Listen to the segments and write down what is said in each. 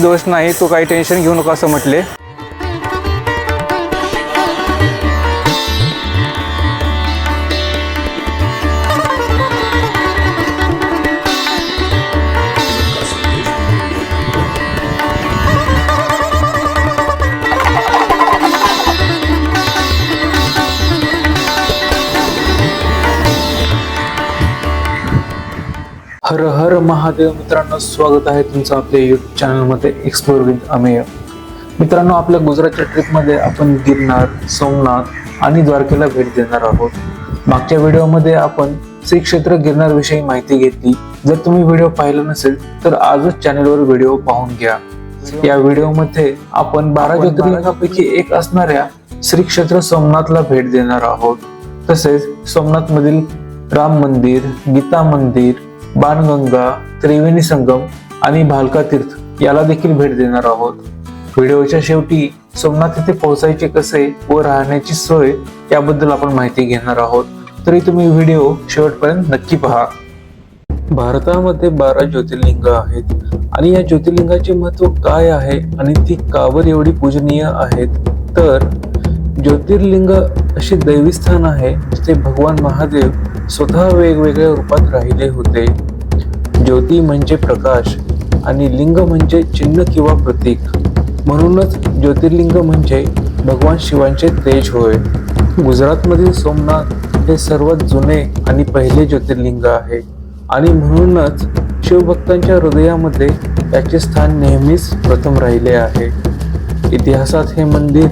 दोष नाही तू काही टेन्शन घेऊ नका असं म्हटले. हर हर महादेव मित्रांनो स्वागत आहे तुमचं आपल्या युट्यूब चॅनलमध्ये एक्सप्लोर विथ अमेय मित्रांनो आपल्या गुजरातच्या ट्रिपमध्ये आपण गिरनार सोमनाथ आणि द्वारकेला भेट देणार आहोत. मागच्या व्हिडिओमध्ये आपण श्री क्षेत्र गिरनार विषयी माहिती घेतली. जर तुम्ही व्हिडिओ पाहिला नसेल तर आजच चॅनलवर व्हिडिओ पाहून घ्या. या व्हिडिओमध्ये आपण बारा ज्योतिर्लिंगापैकी एक असणाऱ्या श्री क्षेत्र सोमनाथला भेट देणार आहोत. तसेच सोमनाथ मधील राम मंदिर गीता मंदिर बाणगंगा त्रिवेणी संगम आणि भालका तीर्थ याला देखील भेट देणार आहोत. व्हिडिओच्या शेवटी सोमनाथ येथे पोहोचायचे कसे व राहण्याची सोय याबद्दल आपण माहिती घेणार आहोत. तरी तुम्ही व्हिडिओ शेवटपर्यंत नक्की पहा. भारतामध्ये बारा ज्योतिर्लिंग आहेत आणि या ज्योतिर्लिंगाचे महत्त्व काय आहे आणि ती कावर एवढी पूजनीय आहेत? तर ज्योतिर्लिंग असे दैवी स्थान आहे जिथे भगवान महादेव स्वतः वेगवेगळ्या रूपात राहिले होते. ज्योती म्हणजे प्रकाश आणि लिंग म्हणजे चिन्ह किंवा प्रतीक. म्हणूनच ज्योतिर्लिंग म्हणजे भगवान शिवांचे तेज होय. गुजरातमधील सोमनाथ हे सर्वात जुने आणि पहिले ज्योतिर्लिंग आहे. आणि म्हणूनच शिवभक्तांच्या हृदयामध्ये त्याचे स्थान नेहमीच प्रथम राहिले आहे. इतिहासात हे मंदिर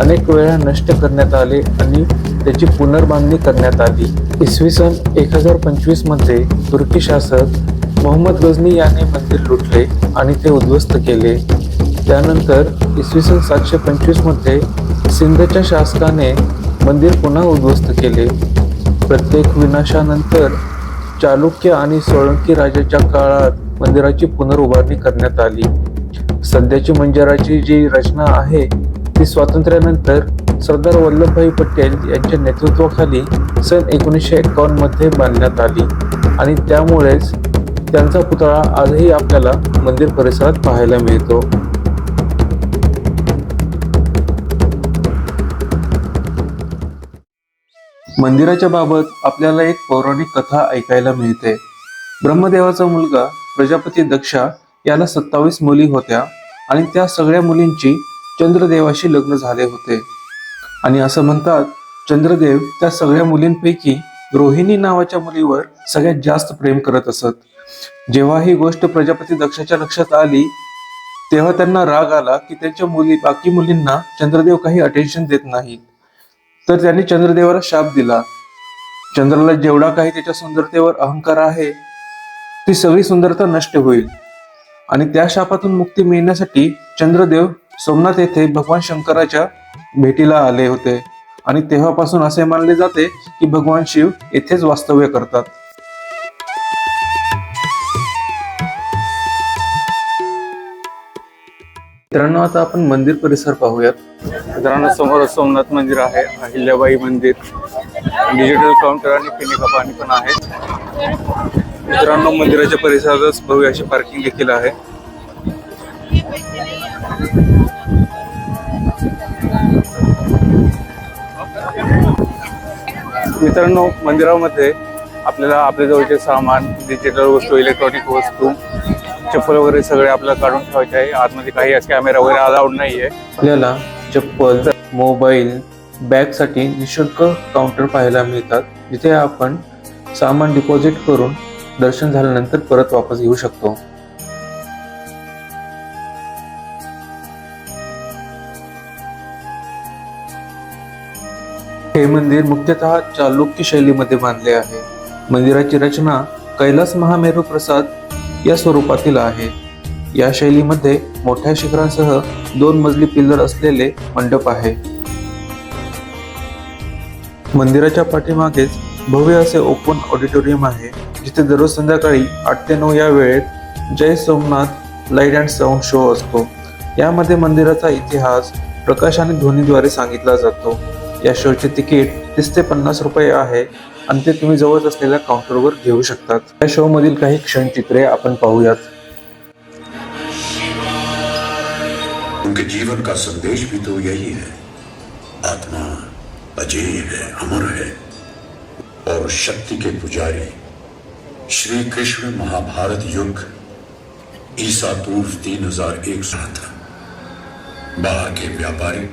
अनेक वेळा नष्ट करण्यात आले आणि त्याची पुनर्बांधणी करण्यात आली. इसवी सन एक हजार पंचवीसमध्ये तुर्की शासक मोहम्मद गझनी याने मंदिर लुटले आणि ते उद्ध्वस्त केले. त्यानंतर इसवी सन सातशे पंचवीसमध्ये सिंधच्या शासकाने मंदिर पुन्हा उद्ध्वस्त केले. प्रत्येक विनाशानंतर चालुक्य आणि सोळंकी राजाच्या काळात मंदिराची पुनर्उभारणी करण्यात आली. सध्याची मंदिराची जी रचना आहे ती स्वातंत्र्यानंतर सरदार वल्लभभाई पटेल यांच्या नेतृत्वाखाली सन एकोणीसशे एकावन्नमध्ये बांधण्यात आली. आणि त्यामुळेच त्यांचा पुतळा आजही आपल्याला मंदिर परिसरात पाहायला मिळतो. मंदिराच्या बाबत आपल्याला एक पौराणिक कथा ऐकायला मिळते. ब्रह्मदेवाचा मुलगा प्रजापती दक्षा याला सत्तावीस मुली होत्या आणि त्या सगळ्या मुलींची चंद्रदेवाशी लग्न झाले होते. आणि असं म्हणतात चंद्रदेव त्या सगळ्या मुलींपैकी रोहिणी नावाच्या मुलीवर सगळ्यात जास्त प्रेम करत असत. जेव्हा ही गोष्ट प्रजापती दक्षाच्या लक्षात आली तेव्हा त्यांना राग आला की त्यांच्या मुली बाकी मुलींना चंद्रदेव काही अटेन्शन देत नाहीत. तर त्यांनी चंद्रदेवाला शाप दिला. चंद्राला जेवढा काही त्याच्या सुंदरतेवर अहंकार आहे ती सगळी सुंदरता नष्ट होईल. आणि त्या शापातून मुक्ती मिळण्यासाठी चंद्रदेव सोमनाथ येथे भगवान शंकराच्या भेटीला आले होते. आणि तेव्हापासून असे मानले जाते की भगवान शिव येथेच वास्तव्य करतात. मित्रांनो आता आपण मंदिर परिसर पाहूयात. मित्रांनो समोर सोमनाथ मंदिर आहे अहिल्याबाई मंदिर. डिजिटल काउंटर आणि पिनिका पाणी पण आहे. मित्रांनो मंदिराच्या परिसरातच भव्य अशी पार्किंग देखील आहे. मित्रांनो मंदिरामध्ये आपल्याला आपल्या जवळचे सामान डिजिटल वस्तू इलेक्ट्रॉनिक वस्तू चप्पल वगैरे सगळे आपल्याला काढून ठेवायचे आहे. आतमध्ये काही कॅमेरा वगैरे अलाउड नाहीये. आपल्याला चप्पल मोबाईल बॅगसाठी निशुल्क काउंटर पाहायला मिळतात. जिथे आपण सामान डिपॉझिट करून दर्शन झाल्यानंतर परत वापस घेऊ शकतो. मंदिर मुख्यतः चालुक्य शैलीमध्ये बांधले आहे. मंदिराची रचना कैलास महामेरू प्रसाद या स्वरूपातील आहे. या शैलीमध्ये मोठ्या शिखरांसह दोन मजली पिल्लर असलेले मंडप आहे. मंदिराच्या पाठीमागेच भव्य असे ओपन ऑडिटोरियम आहे जिथे दररोज संध्याकाळी आठ ते नऊ या वेळेत Jai Somnath light and sound show असतो. यामध्ये मंदिराचा इतिहास प्रकाश आणि ध्वनीद्वारे सांगितला जातो. या शोचे तिकीट तीस ते पन्नास रुपये आहे. आणि ते तुम्ही जवळ असलेल्या काउंटरवर घेऊ शकतात. या शो मधील काही क्षणचित्रे आपण पाहूयात. उनके जीवन का संदेश भी तो यही है. आत्मा अजेय है, अमर है. और शक्ति के पुजारी श्री कृष्ण महाभारत युग, ईसा पूर्व तीन हज़ार एक सौ बाहर के व्यापारी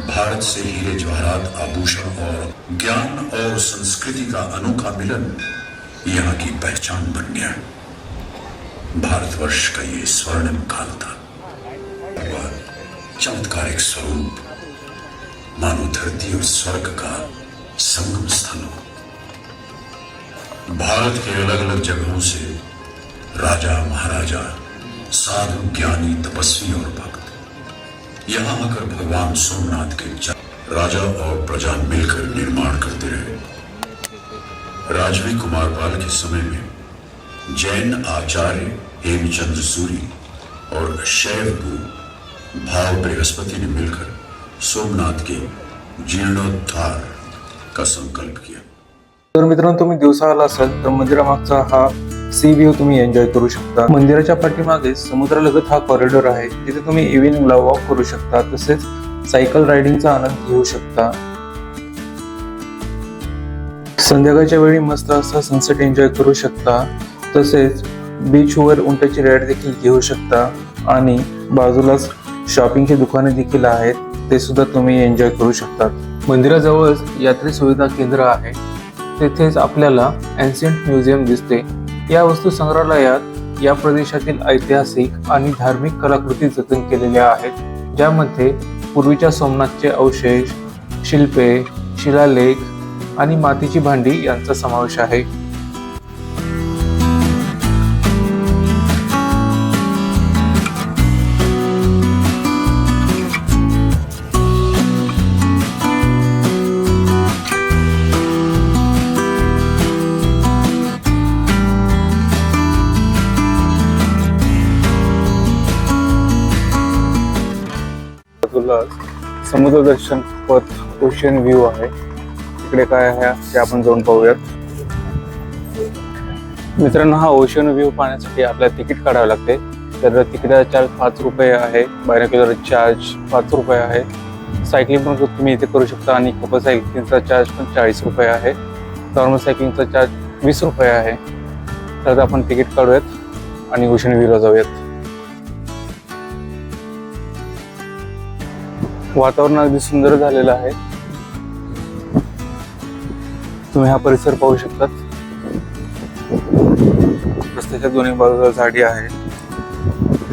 भारत से हीरे जवाहरात आभूषण और ज्ञान और संस्कृति का अनोखा मिलन यहाँ की पहचान बन गया। भारतवर्ष का ये स्वर्णिम काल था। वह चमत्कारिक स्वरूप मानो धरती और स्वर्ग का संगम स्थल हो। भारत के अलग अलग जगहों से राजा, महाराजा, साधु, ज्ञानी, तपस्वी और भक्त यहाँ आकर भगवान सोमनाथ के राजा और प्रजा मिलकर निर्माण करते रहे। राजवी कुमारपाल के समय में जैन आचार्य हेमचंद्र सूरी और शैव गुरु भाव बृहस्पति ने मिलकर सोमनाथ के जीर्णोद्धार का संकल्प किया। तर मित्रांनो तुम्ही दिवसा आला असाल तर मंदिरामागचा हा। सी व्ह्यू तुम्ही एन्जॉय करू शकता. मंदिराच्या पाठीमागे समुद्रालगत हा कॉरिडॉर आहे. जिथे तुम्ही इव्हिनिंगला वॉक करू शकता. तसेच सायकल रायडिंगचा आनंद घेऊ शकता. संध्याकाळच्या वेळी मस्त असा सनसेट एन्जॉय करू शकता. तसेच बीचवर उंटाची राईड देखील घेऊ शकता. आणि बाजूलाच शॉपिंगची दुकाने देखील आहेत. ते सुद्धा तुम्ही एन्जॉय करू शकता. मंदिराजवळच यात्री सुविधा केंद्र आहे. तेथेच आपल्याला एन्शियंट म्युझियम दिसते. या वस्तू संग्रहालयात या प्रदेशातील ऐतिहासिक आणि धार्मिक कलाकृती जतन केलेल्या आहेत ज्यामध्ये पूर्वीच्या सोमनाथचे अवशेष शिल्पे शिलालेख आणि मातीची भांडी यांचा समावेश आहे. समुद्र दर्शन पथ ओशियन व्ह्यू आहे. तिकडे काय आहे ते आपण जाऊन पाहूयात. मित्रांनो हा ओशियन व्ह्यू पाहण्यासाठी आपल्याला तिकीट काढावं लागते. तर तिकिटाचा चार्ज पाच रुपये आहे. बायनोक्युलर चार्ज पाच रुपये आहे. सायकलिंग पण तुम्ही इथे करू शकता आणि कपल सायकलिंगचा चार्ज पण चाळीस रुपये आहे. नॉर्मल सायकलिंगचा चार्ज वीस रुपये आहे. तर आपण तिकीट काढूयात आणि ओशन व्ह्यूला जाऊयात. वातावरण अगदी सुंदर झालेलं आहे. तुम्ही हा परिसर पाहू शकतात. रस्त्याच्या दोन्ही बाजूला झाडी आहे.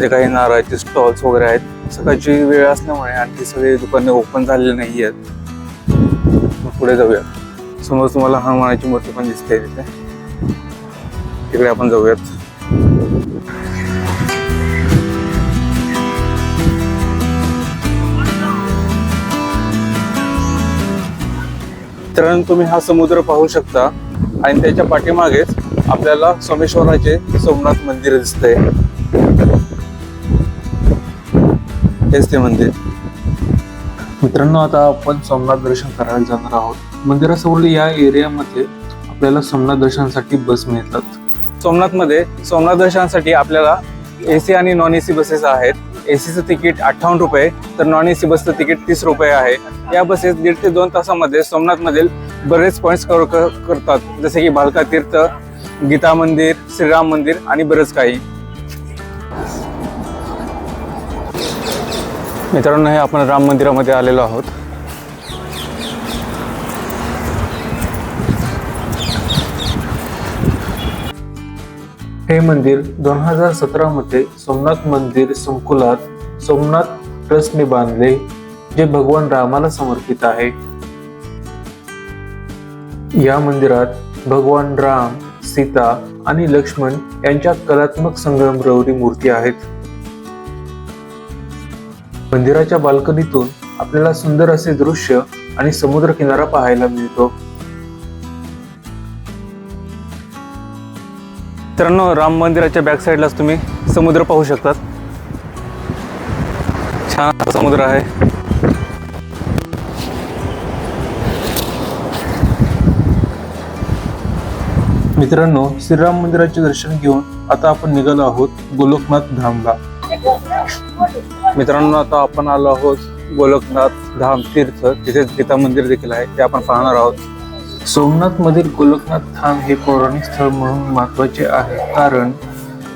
जे काही नारळाचे स्टॉल्स वगैरे आहेत. सकाळची वेळ असल्यामुळे आणखी सगळे दुकाने ओपन झालेले नाही आहेत. मग पुढे जाऊया. समोर तुम्हाला हनुमानाची मूर्ती पण दिसते तिथे. तिकडे आपण जाऊयात. मित्रांनो तुम्ही हा समुद्र पाहू शकता. आणि त्याच्या पाठीमागेच आपल्याला सोमेश्वराचे सोमनाथ मंदिर दिसतंय. हेच ते मंदिर. मित्रांनो आता आपण सोमनाथ दर्शन करायला जाणार आहोत. मंदिरासमोर या एरियामध्ये आपल्याला सोमनाथ दर्शनासाठी बस मिळतात. सोमनाथमध्ये सोमनाथ दर्शनासाठी आपल्याला एसी आणि नॉन एसी बसेस आहेत. एसीचं तिकीट अठ्ठावन्न रुपये तर नॉन ए सी बसचं तिकीट तीस रुपये आहे. या बसेस दीड ते दोन तासामध्ये सोमनाथमधील बरेच पॉईंट्स कव्हर क- करतात. जसे की भालका तीर्थ गीता मंदिर श्रीराम मंदिर आणि बरंच काही. मित्रांनो हे आपण राम मंदिरामध्ये आलेलो आहोत. हे मंदिर दोन हजार सतरामध्ये सोमनाथ मंदिर संकुलात सोमनाथ ट्रस्टने बांधले जे भगवान रामाला समर्पित आहे. या मंदिरात भगवान राम सीता आणि लक्ष्मण यांच्या कलात्मक संगमरवरी मूर्ती आहेत. मंदिराच्या बाल्कनीतून आपल्याला सुंदर असे दृश्य आणि समुद्र किनारा पाहायला मिळतो. मित्रांनो राम मंदिराच्या बॅक साईडलाच तुम्ही समुद्र पाहू शकतात. छान समुद्र आहे. मित्रांनो श्रीराम मंदिराचे दर्शन घेऊन आता आपण निघालो आहोत गोलोकनाथ धामला. मित्रांनो आता आपण आलो आहोत गोलकनाथ धाम तीर्थ तिथे गीता मंदिर देखील आहे ते आपण पाहणार आहोत. सोमनाथमधील गोलकनाथ धाम हे पौराणिक स्थळ म्हणून महत्त्वाचे आहे. कारण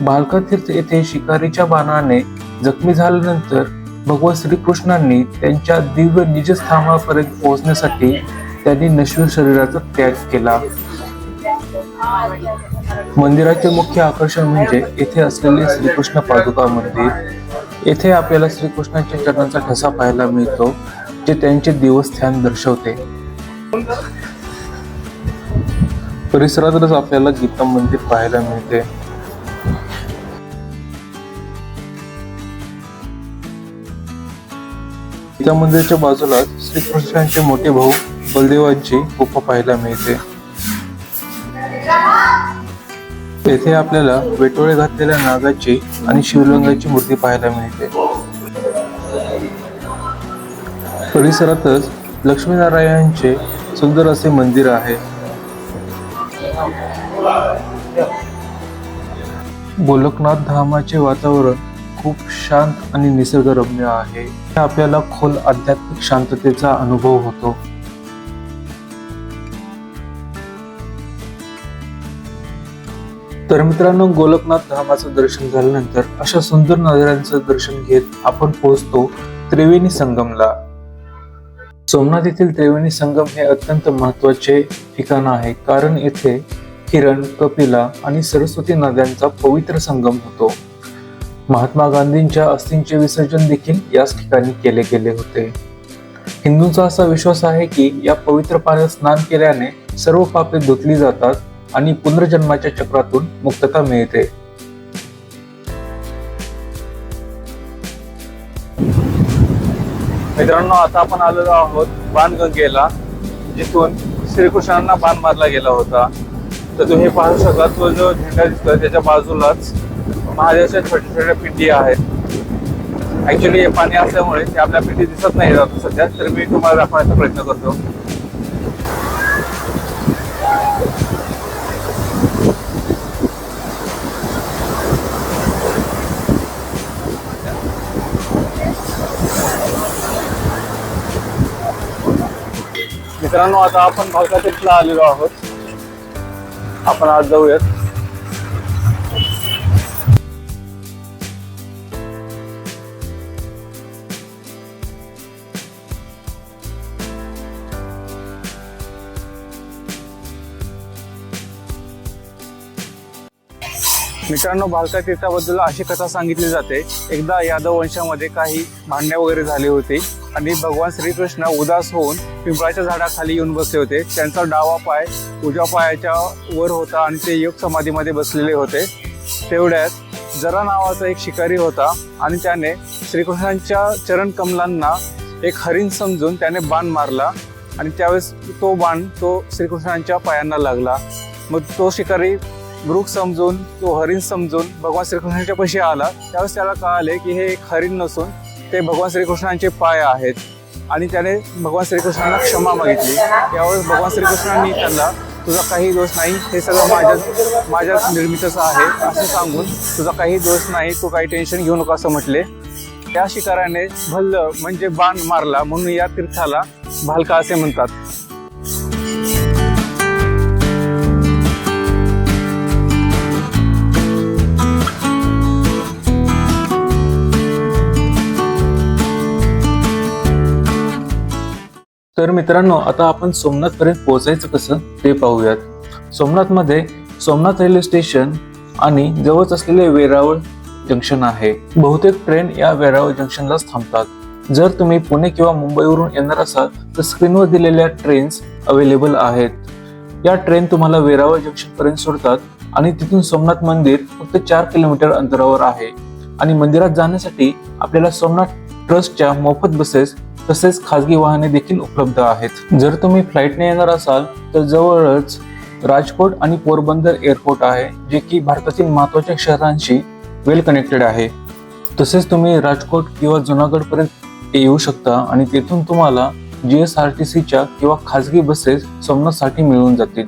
भालकातीर्थ येथे शिकारीच्या बाणाने जखमी झाल्यानंतर भगवान श्रीकृष्णांनी त्यांच्या दिव्य निजस्थानापर्यंत पोहोचण्यासाठी त्यांनी नश्वर शरीराचा त्याग केला. मंदिराचे मुख्य आकर्षण म्हणजे येथे असलेले श्रीकृष्ण पादुका मंदिर. येथे आपल्याला श्रीकृष्णाच्या चरणांचा ठसा पाहायला मिळतो जे त्यांचे देवस्थान दर्शवते. परिसरातच आपल्याला गीता मंदिर म्हणजे पाहायला मिळते. गीता मंदिराच्या बाजूला श्रीकृष्णांचे मोठे भाऊ बलदेवांची गुफा पाहायला मिळते. येथे आपल्याला वेटोळे घातलेल्या नागाची आणि शिवलिंगाची मूर्ती पाहायला मिळते. परिसरातच लक्ष्मीनारायणांचे सुंदर असे मंदिर आहे. गोलकनाथ धामाचे वातावरण खूप शांत आणि निसर्गरम्य आहे. आपल्याला खोल आध्यात्मिक शांततेचा अनुभव होतो. तर मित्रांनो गोलकनाथ धामाचं दर्शन झाल्यानंतर अशा सुंदर नजऱ्यांचं दर्शन घेत आपण पोहोचतो त्रिवेणी संगमला. सोमनाथ येथील त्रिवेणी संगम हे अत्यंत महत्त्वाचे ठिकाण आहे. कारण येथे किरण कपिला आणि सरस्वती नद्यांचा पवित्र संगम होतो. महात्मा गांधींच्या अस्थींचे विसर्जन देखील याच ठिकाणी केले गेले होते. हिंदूंचा असा विश्वास आहे की या पवित्र पाण्यात स्नान केल्याने सर्व पापे धुतली जातात आणि पुनर्जन्माच्या चक्रातून मुक्तता मिळते. मित्रांनो आता आपण आलेलो आहोत बाणगंगेला जिथून श्रीकृष्णांना बाण मारला गेला होता. तर तुम्ही पाहू शकता तो जो झेंडा दिसतोय त्याच्या बाजूलाच महादेवाच्या छोट्या छोट्या पिंडी आहेत. ऍक्च्युली हे पाणी असल्यामुळे ते आपल्या पिंडी दिसत नाही जात सध्या तर मी तुम्हाला दाखवण्याचा प्रयत्न करतो. मित्रांनो आता आपण भालका तीर्थला आलेलो आहोत. आपण आज जाऊयात. मित्रांनो भालका तीर्थाबद्दल अशी कथा सांगितली जाते. एकदा यादव वंशामध्ये काही भांडणे वगैरे झाली होती. आणि भगवान श्रीकृष्ण उदास होऊन पिंपळाच्या झाडाखाली येऊन बसले होते. त्यांचा डावा पाय उजव्या पायाच्या वर होता आणि ते योग समाधीमध्ये बसलेले होते. तेवढ्यात जरा नावाचा एक शिकारी होता आणि त्याने श्रीकृष्णांच्या चरण कमलांना एक हरिण समजून त्याने बाण मारला आणि त्यावेळेस तो बाण तो श्रीकृष्णांच्या पायांना लागला. मग तो शिकारी मृग समजून तो हरिण समजून भगवान श्रीकृष्णाच्या पशी आला. त्यावेळेस त्याला कळाले की हे एक हरिण नसून ते भगवान श्रीकृष्णांचे पाय आहेत. आणि त्याने भगवान श्रीकृष्णांना क्षमा मागितली. त्यावेळेस भगवान श्रीकृष्णांनी त्यांना तुझा काही दोष नाही हे सगळं माझ्या माझ्या निर्मितीचं आहे असं सांगून तुझा काही दोष नाही तू काही टेन्शन घेऊ नको असं म्हटले. त्या शिकाराने भल्ल म्हणजे बाण मारला म्हणून या तीर्थाला भालका असे म्हणतात. तर मित्रांनो आता आपण सोमनाथ पर्यंत पोहोचायचं कसं ते पाहूयात. सोमनाथमध्ये सोमनाथ रेल्वे स्टेशन आणि जवळच असलेले वेरावळ जंक्शन आहे. बहुतेक ट्रेन या वेरावळ जंक्शनलाच थांबतात. जर तुम्ही पुणे किंवा मुंबईवरून येणार असाल तर स्क्रीनवर दिलेल्या ट्रेन्स अवेलेबल आहेत. या ट्रेन तुम्हाला वेरावळ जंक्शन पर्यंत सोडतात आणि तिथून सोमनाथ मंदिर फक्त चार किलोमीटर अंतरावर आहे. आणि मंदिरात जाण्यासाठी आपल्याला सोमनाथ ट्रस्टच्या मोफत बसेस तसेच खाजगी वाहने देखील उपलब्ध आहेत. जर तुम्ही फ्लाईटने येणार असाल तर जवळच राजकोट आणि पोरबंदर एअरपोर्ट आहे जे की भारतातील महत्त्वाच्या शहरांशी वेल कनेक्टेड आहे. तसेच तुम्ही राजकोट किंवा जुनागडपर्यंत येऊ शकता आणि तेथून तुम्हाला जी एस आर टी सीच्या किंवा खाजगी बसेस सोमनाथसाठी मिळून जातील.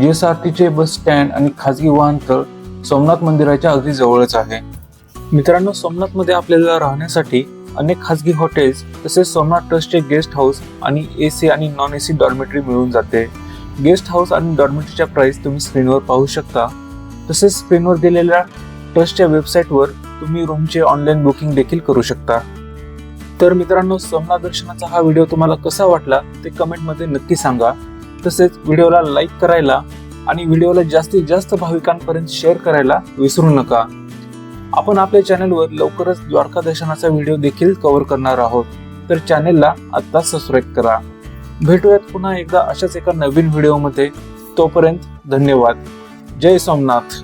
जी एस आर टीचे बस स्टँड आणि खाजगी वाहनतळ सोमनाथ मंदिराच्या अगदी जवळच आहे. मित्रांनो सोमनाथमध्ये आपल्याला राहण्यासाठी अनेक खाजगी हॉटेल्स तसेच सोमनाथ ट्रस्टचे गेस्ट हाऊस आणि ए सी आणि नॉन ए सी डॉर्मेटरी मिळून जाते. गेस्ट हाऊस आणि डॉर्मेटरीच्या प्राइस तुम्ही स्क्रीनवर पाहू शकता. तसेच स्क्रीनवर दिलेल्या ट्रस्टच्या वेबसाईटवर तुम्ही रूमचे ऑनलाईन बुकिंग देखील करू शकता. तर मित्रांनो सोमनाथ दर्शनाचा हा व्हिडिओ तुम्हाला कसा वाटला ते कमेंटमध्ये नक्की सांगा. तसेच व्हिडिओला लाईक करायला आणि व्हिडिओला जास्तीत जास्त भाविकांपर्यंत शेअर करायला विसरू नका. आपण आपल्या चॅनलवर लवकरच द्वारका दर्शनाचा व्हिडिओ देखील कव्हर करणार आहोत. तर चॅनेलला आत्ता सबस्क्राईब करा. भेटूयात पुन्हा एकदा अशाच एका नवीन व्हिडिओमध्ये तोपर्यंत धन्यवाद. जय सोमनाथ.